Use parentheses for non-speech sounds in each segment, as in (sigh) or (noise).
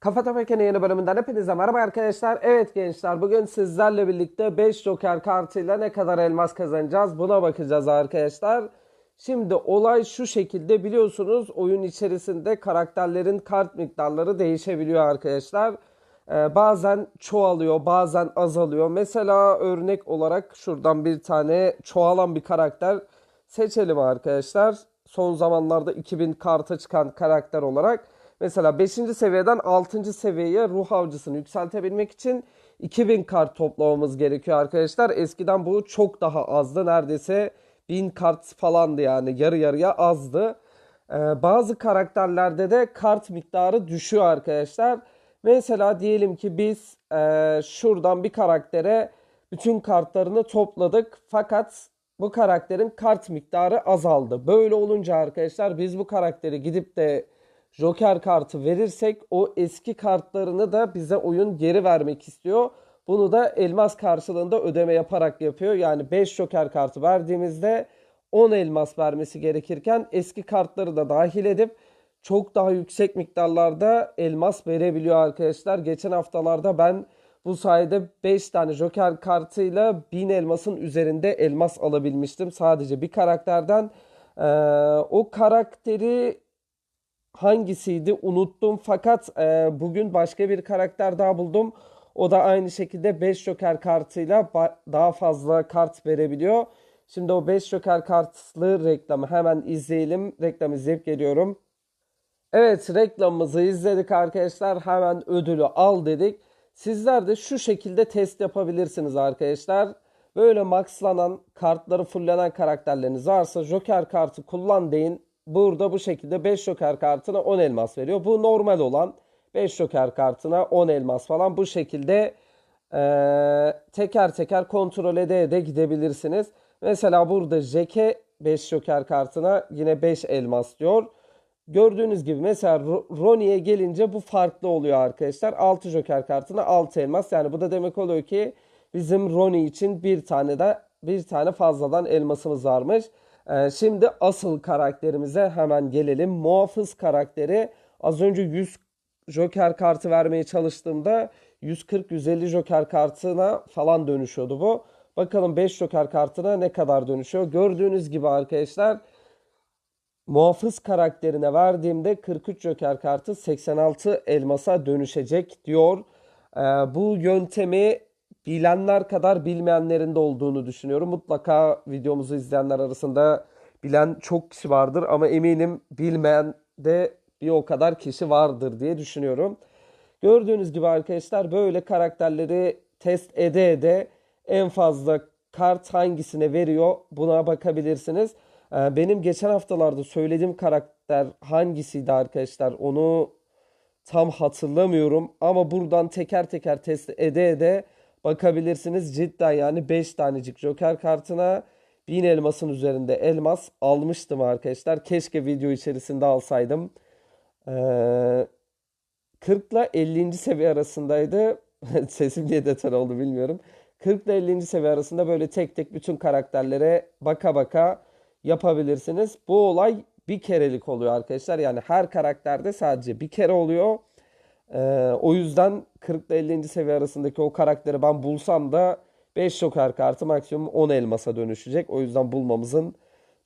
Kafa Topek'in yeni bölümünden hepinize merhaba arkadaşlar. Evet gençler bugün sizlerle birlikte 5 Joker kartıyla ne kadar elmas kazanacağız buna bakacağız arkadaşlar. Şimdi olay şu şekilde biliyorsunuz oyun içerisinde karakterlerin kart miktarları değişebiliyor arkadaşlar. Ee, bazen çoğalıyor bazen azalıyor. Mesela örnek olarak şuradan bir tane çoğalan bir karakter seçelim arkadaşlar. Son zamanlarda 2000 karta çıkan karakter olarak. Mesela 5. seviyeden 6. seviyeye ruh avcısını yükseltebilmek için 2000 kart toplamamız gerekiyor arkadaşlar. Eskiden bu çok daha azdı. Neredeyse 1000 kart falandı yani yarı yarıya azdı. Ee, bazı karakterlerde de kart miktarı düşüyor arkadaşlar. Mesela diyelim ki biz e, şuradan bir karaktere bütün kartlarını topladık. Fakat bu karakterin kart miktarı azaldı. Böyle olunca arkadaşlar biz bu karakteri gidip de Joker kartı verirsek o eski kartlarını da bize oyun geri vermek istiyor. Bunu da elmas karşılığında ödeme yaparak yapıyor. Yani 5 Joker kartı verdiğimizde 10 elmas vermesi gerekirken eski kartları da dahil edip çok daha yüksek miktarlarda elmas verebiliyor arkadaşlar. Geçen haftalarda ben bu sayede 5 tane Joker kartıyla 1000 elmasın üzerinde elmas alabilmiştim. Sadece bir karakterden. Ee, o karakteri hangisiydi unuttum fakat e, bugün başka bir karakter daha buldum. O da aynı şekilde 5 Joker kartıyla daha fazla kart verebiliyor. Şimdi o 5 Joker kartlı reklamı hemen izleyelim. Reklam izleyip geliyorum. Evet reklamımızı izledik arkadaşlar. Hemen ödülü al dedik. Sizler de şu şekilde test yapabilirsiniz arkadaşlar. Böyle maxlanan kartları fulllenen karakterleriniz varsa Joker kartı kullan deyin. Burada bu şekilde 5 Joker kartına 10 elmas veriyor. Bu normal olan 5 Joker kartına 10 elmas falan bu şekilde eee, teker teker kontrol ede ede gidebilirsiniz. Mesela burada Jeke 5 Joker kartına yine 5 elmas diyor. Gördüğünüz gibi mesela Ro- Ronnie'ye gelince bu farklı oluyor arkadaşlar. 6 Joker kartına 6 elmas. Yani bu da demek oluyor ki bizim Ronnie için bir tane de bir tane fazladan elmasımız varmış. Ee, şimdi asıl karakterimize hemen gelelim. Muhafız karakteri az önce 100 Joker kartı vermeye çalıştığımda 140-150 Joker kartına falan dönüşüyordu bu. Bakalım 5 Joker kartına ne kadar dönüşüyor. Gördüğünüz gibi arkadaşlar muhafız karakterine verdiğimde 43 Joker kartı 86 elmasa dönüşecek diyor. Ee, bu yöntemi bilenler kadar bilmeyenlerin de olduğunu düşünüyorum. Mutlaka videomuzu izleyenler arasında bilen çok kişi vardır ama eminim bilmeyen de bir o kadar kişi vardır diye düşünüyorum. Gördüğünüz gibi arkadaşlar böyle karakterleri test ede ede en fazla kart hangisine veriyor buna bakabilirsiniz. Ee, Benim geçen haftalarda söylediğim karakter hangisiydi arkadaşlar onu tam hatırlamıyorum ama buradan teker teker test ede ede bakabilirsiniz. Cidden yani 5 tanecik Joker kartına 1000 elmasın üzerinde elmas almıştım arkadaşlar. Keşke video içerisinde alsaydım. Ee, 40 ile 50. seviye arasındaydı. (laughs) Sesim niye detay oldu bilmiyorum. 40 ile 50. seviye arasında böyle tek tek bütün karakterlere baka baka yapabilirsiniz. Bu olay bir kerelik oluyor arkadaşlar. Yani her karakterde sadece bir kere oluyor. Ee, o yüzden 40 ile 50. seviye arasındaki o karakteri ben bulsam da 5 Joker kartı maksimum 10 elmasa dönüşecek. O yüzden bulmamızın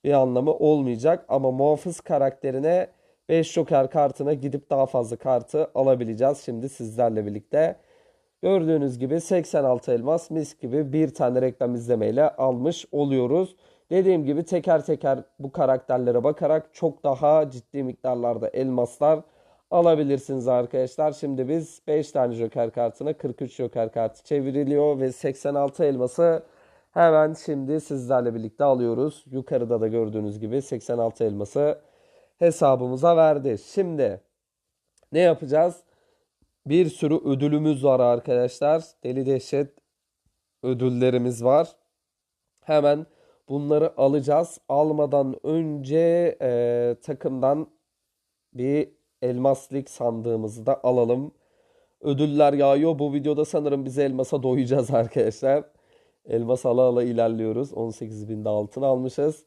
bir anlamı olmayacak. Ama muhafız karakterine 5 Joker kartına gidip daha fazla kartı alabileceğiz şimdi sizlerle birlikte. Gördüğünüz gibi 86 elmas mis gibi bir tane reklam izlemeyle almış oluyoruz. Dediğim gibi teker teker bu karakterlere bakarak çok daha ciddi miktarlarda elmaslar alabilirsiniz arkadaşlar. Şimdi biz 5 tane Joker kartına 43 Joker kartı çevriliyor ve 86 elması hemen şimdi sizlerle birlikte alıyoruz. Yukarıda da gördüğünüz gibi 86 elması hesabımıza verdi. Şimdi ne yapacağız? Bir sürü ödülümüz var arkadaşlar. Deli dehşet ödüllerimiz var. Hemen bunları alacağız. Almadan önce e, takımdan bir elmaslik sandığımızı da alalım. Ödüller yağıyor. Bu videoda sanırım biz elmasa doyacağız (laughs) arkadaşlar. Elmas ala ala ilerliyoruz. 18.000'de altın almışız.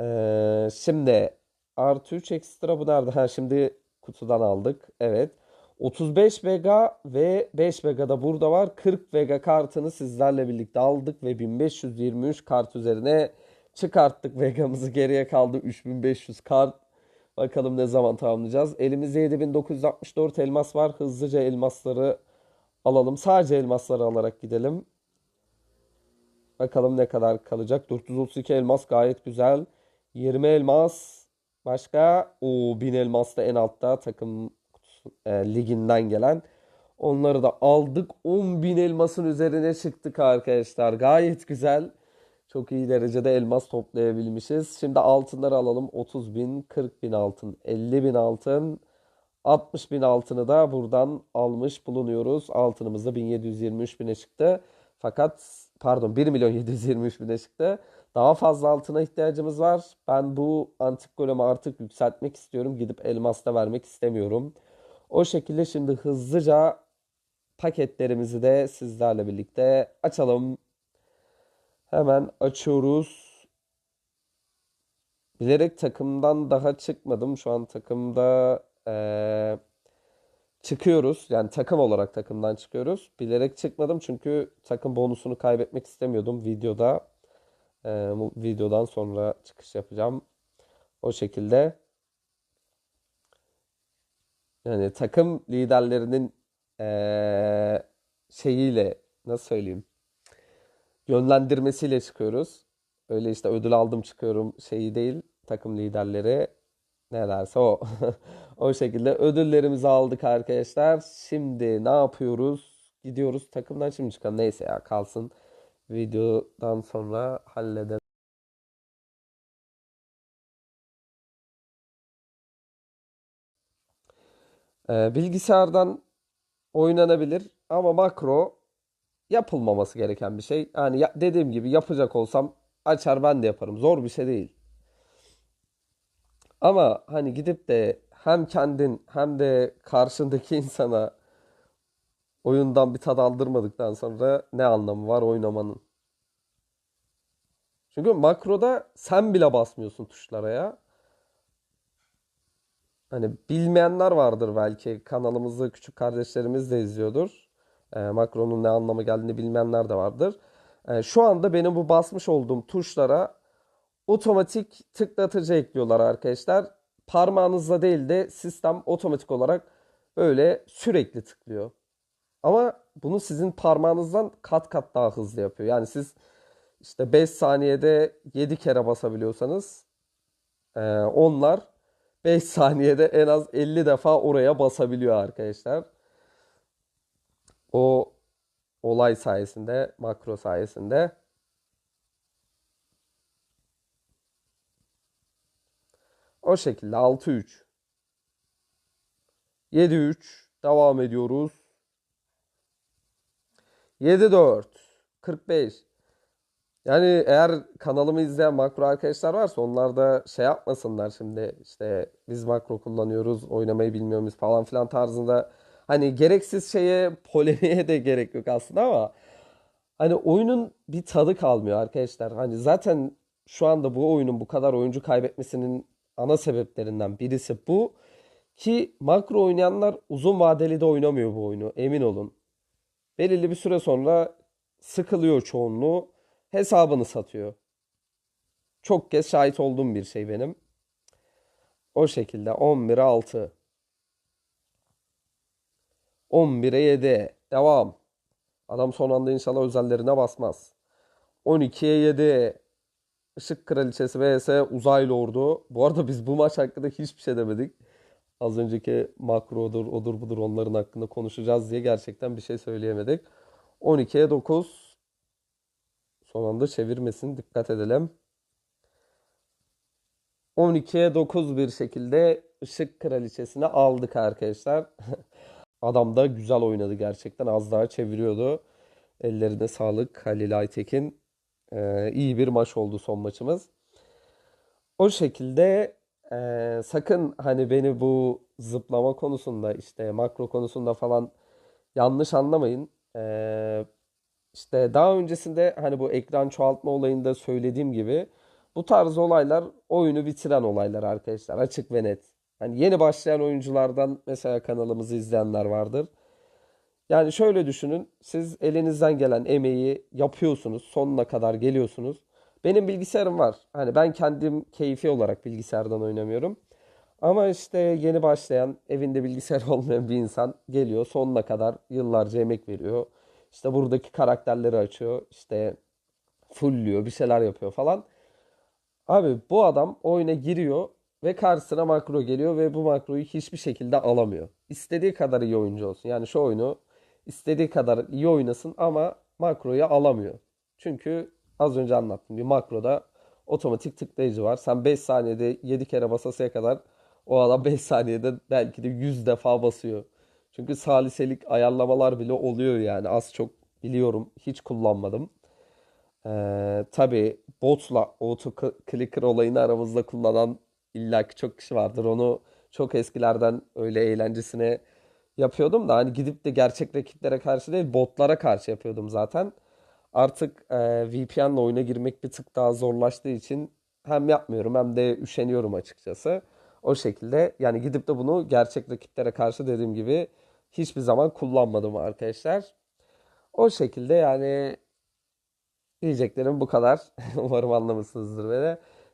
Ee, şimdi artı 3 ekstra bu nerede? Ha şimdi kutudan aldık. Evet. 35 Vega ve 5 Vega da burada var. 40 Vega kartını sizlerle birlikte aldık ve 1523 kart üzerine çıkarttık. (laughs) Vega'mızı geriye kaldı 3500 kart. Bakalım ne zaman tamamlayacağız. Elimizde 7964 elmas var. Hızlıca elmasları alalım. Sadece elmasları alarak gidelim. Bakalım ne kadar kalacak. 432 elmas gayet güzel. 20 elmas. Başka? O 1000 elmas da en altta takım e, liginden gelen. Onları da aldık. 10.000 elmasın üzerine çıktık arkadaşlar. Gayet güzel. Çok iyi derecede elmas toplayabilmişiz. Şimdi altınları alalım. 30 bin, 40 bin altın, 50 bin altın, 60 bin altını da buradan almış bulunuyoruz. Altınımız da 1723 bine çıktı. Fakat pardon 1 milyon 723 bine çıktı. Daha fazla altına ihtiyacımız var. Ben bu antik golemi artık yükseltmek istiyorum. Gidip elmas da vermek istemiyorum. O şekilde şimdi hızlıca paketlerimizi de sizlerle birlikte açalım. Hemen açıyoruz. Bilerek takımdan daha çıkmadım. Şu an takımda eee, çıkıyoruz. Yani takım olarak takımdan çıkıyoruz. Bilerek çıkmadım çünkü takım bonusunu kaybetmek istemiyordum videoda. Eee, bu videodan sonra çıkış yapacağım. O şekilde. Yani takım liderlerinin eee, şeyiyle nasıl söyleyeyim? Yönlendirmesiyle çıkıyoruz. Öyle işte ödül aldım çıkıyorum şeyi değil. Takım liderleri ne derse o. (laughs) O şekilde ödüllerimizi aldık arkadaşlar. Şimdi ne yapıyoruz? Gidiyoruz takımdan şimdi çıkalım. Neyse ya kalsın. Videodan sonra halledelim. Ee, bilgisayardan oynanabilir ama makro yapılmaması gereken bir şey. Yani ya- dediğim gibi yapacak olsam açar ben de yaparım. Zor bir şey değil. Ama hani gidip de hem kendin hem de karşındaki (laughs) insana oyundan bir tad aldırmadıktan sonra ne anlamı var oynamanın? Çünkü makroda sen bile basmıyorsun tuşlara ya. Hani bilmeyenler vardır belki. Kanalımızı küçük kardeşlerimiz de izliyordur. E, makronun ne anlama geldiğini bilmeyenler de vardır. E, şu anda benim bu basmış olduğum tuşlara otomatik tıklatıcı ekliyorlar arkadaşlar. Parmağınızla değil de sistem otomatik olarak böyle sürekli tıklıyor. Ama bunu sizin parmağınızdan kat kat daha hızlı yapıyor. Yani siz işte 5 saniyede 7 kere basabiliyorsanız e, onlar 5 saniyede en az 50 defa oraya basabiliyor arkadaşlar. O olay sayesinde, makro sayesinde. O şekilde 6-3. 7-3. Devam ediyoruz. 7-4. 45. Yani eğer kanalımı izleyen makro arkadaşlar varsa onlar da şey yapmasınlar şimdi işte biz makro kullanıyoruz oynamayı bilmiyor muyuz falan filan tarzında hani gereksiz şeye polemiğe de gerek yok aslında ama hani oyunun bir tadı kalmıyor arkadaşlar. Hani zaten şu anda bu oyunun bu kadar oyuncu kaybetmesinin ana sebeplerinden birisi bu ki makro oynayanlar uzun vadeli de oynamıyor bu oyunu emin olun. Belirli bir süre sonra sıkılıyor çoğunluğu. Hesabını satıyor. Çok kez şahit olduğum bir şey benim. O şekilde 11'e 6. 11'e 7. Devam. Adam son anda inşallah özellerine basmaz. 12'ye 7. Işık Kraliçesi vs Uzaylı Ordu. Bu arada biz bu maç hakkında hiçbir şey demedik. Az önceki makrodur, odur budur onların hakkında konuşacağız diye gerçekten bir şey söyleyemedik. 12'ye 9. Son anda çevirmesin. Dikkat edelim. 12'ye 9 bir şekilde Işık Kraliçesi'ni aldık arkadaşlar. (laughs) Adam da güzel oynadı gerçekten. Az daha çeviriyordu. Ellerine sağlık Halil Aytekin. Ee, iyi bir maç oldu son maçımız. O şekilde e, sakın hani beni bu zıplama konusunda işte makro konusunda falan yanlış anlamayın. Ee, işte daha öncesinde hani bu ekran çoğaltma olayında söylediğim gibi bu tarz olaylar oyunu bitiren olaylar arkadaşlar. Açık ve net. Hani yeni başlayan oyunculardan mesela kanalımızı izleyenler vardır. Yani şöyle düşünün. Siz elinizden gelen emeği yapıyorsunuz. Sonuna kadar geliyorsunuz. Benim bilgisayarım var. Hani ben kendim keyfi olarak bilgisayardan oynamıyorum. Ama işte yeni başlayan, evinde bilgisayar (laughs) olmayan bir insan geliyor. Sonuna kadar yıllarca emek veriyor. İşte buradaki karakterleri açıyor. İşte fullüyor, bir şeyler yapıyor falan. Abi bu adam oyuna giriyor ve karşısına makro geliyor ve bu makroyu hiçbir şekilde alamıyor. İstediği kadar iyi oyuncu olsun. Yani şu oyunu istediği kadar iyi oynasın ama makroyu alamıyor. Çünkü az önce anlattım bir makroda otomatik tıklayıcı var. Sen 5 saniyede 7 kere basasıya kadar o adam 5 saniyede belki de 100 defa basıyor. Çünkü saliselik ayarlamalar bile oluyor yani az çok biliyorum hiç kullanmadım. Ee, tabii botla auto clicker olayını aramızda kullanan illaki çok kişi vardır. Onu çok eskilerden öyle eğlencesine yapıyordum da hani gidip de gerçek rakiplere karşı değil botlara karşı yapıyordum zaten. Artık e, VPN'le oyuna girmek bir tık daha zorlaştığı için hem yapmıyorum hem de üşeniyorum açıkçası. O şekilde yani gidip de bunu gerçek rakiplere karşı dediğim gibi hiçbir zaman kullanmadım arkadaşlar. O şekilde yani Diyeceklerim bu kadar. (laughs) Umarım anlamışsınızdır beni.